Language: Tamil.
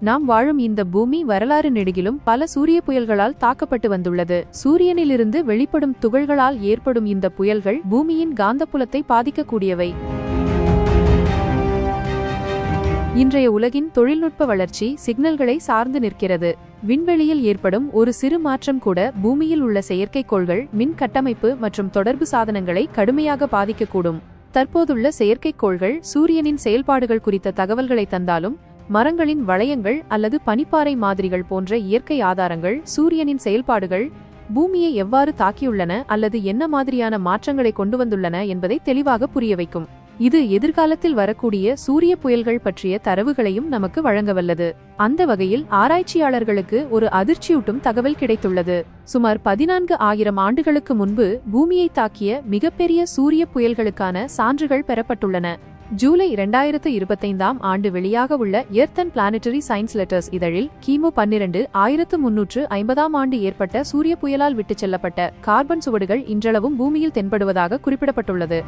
நாம் வாழும் இந்த பூமி வரலாறு நெடுகிலும் பல சூரிய புயல்களால் தாக்கப்பட்டு வந்துள்ளது. சூரியனிலிருந்து வெளிப்படும் துகள்களால் ஏற்படும் இந்த புயல்கள் பூமியின் காந்தப்புலத்தை பாதிக்கக்கூடியவை. இன்றைய உலகின் தொழில்நுட்ப வளர்ச்சி சிக்னல்களை சார்ந்து நிற்கிறது. விண்வெளியில் ஏற்படும் ஒரு சிறு மாற்றம் கூட பூமியில் உள்ள செயற்கைக்கோள்கள் மின் கட்டமைப்பு மற்றும் தொடர்பு சாதனங்களை கடுமையாக பாதிக்கக்கூடும். தற்போதுள்ள செயற்கைக்கோள்கள் சூரியனின் செயல்பாடுகள் குறித்த தகவல்களை தந்தாலும் மரங்களின் வளையங்கள் அல்லது பனிப்பாறை மாதிரிகள் போன்ற இயற்கை ஆதாரங்கள் சூரியனின் செயல்பாடுகள் பூமியை எவ்வாறு தாக்கியுள்ளன அல்லது என்ன மாதிரியான மாற்றங்களை கொண்டு வந்துள்ளன என்பதை தெளிவாக புரிய வைக்கும். இது எதிர்காலத்தில் வரக்கூடிய சூரிய புயல்கள் பற்றிய தரவுகளையும் நமக்கு வழங்கவல்லது. அந்த வகையில் ஆராய்ச்சியாளர்களுக்கு ஒரு அதிர்ச்சியூட்டும் தகவல் கிடைத்துள்ளது. சுமார் பதினான்கு ஆயிரம் ஆண்டுகளுக்கு முன்பு பூமியை தாக்கிய மிகப்பெரிய சூரிய புயல்களுக்கான சான்றுகள் பெறப்பட்டுள்ளன. ஜூலை இரண்டாயிரத்து இருபத்தைந்தாம் ஆண்டு வெளியாக உள்ள earth and planetary science letters இதழில் கிமு பன்னிரண்டு ஆயிரத்து முன்னூற்று ஐம்பதாம் ஆண்டு ஏற்பட்ட சூரிய புயலால் விட்டுச் செல்லப்பட்ட கார்பன் சுவடுகள் இன்றளவும் பூமியில் தென்படுவதாக குறிப்பிடப்பட்டுள்ளது.